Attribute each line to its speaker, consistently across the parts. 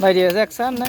Speaker 1: বাইরে আছে এক সার না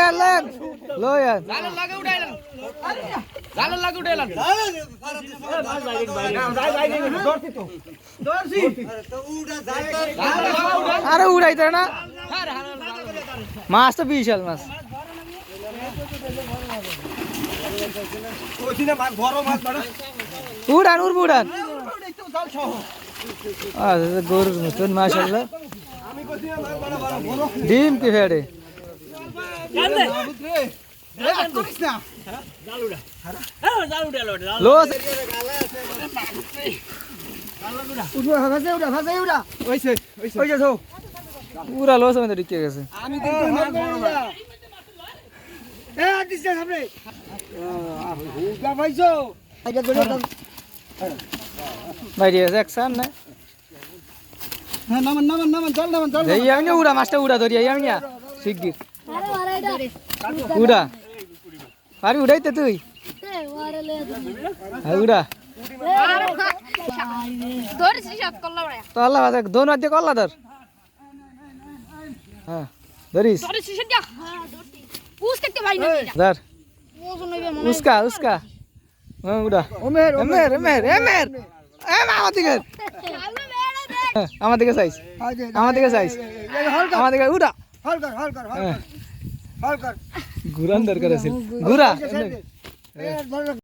Speaker 1: আনলেন লই আন আরে উড়াইতে না। মাছ তো বিশাল মাছ। উড়ান উড়বো উড়ান। গরুর মতন মাশাল্লাহ ডিম কি ফেড়ে লোস। পুরা লোস আমাদের ঢুকে গেছে। আমি না। উড়া মাছটা উড়া ধরি শিগগির। উড়া। পারবি উড়াইতে তুই। হ্যাঁ উড়া। তো আল্লাহ বাদে দোন অর্ধেক কল্লা ধর। হ্যাঁ ধরিস ধর উস্কা উস্কা হ্যাঁ উড়া এমের এমের এমের এমের এম আমার দিকে হ্যাঁ, আমার দিকে চাইস আমার দিকে চাইস আমার দিকে উড়া হ্যাঁ ঘুরান দরকার আছে ঘুরা এমনি।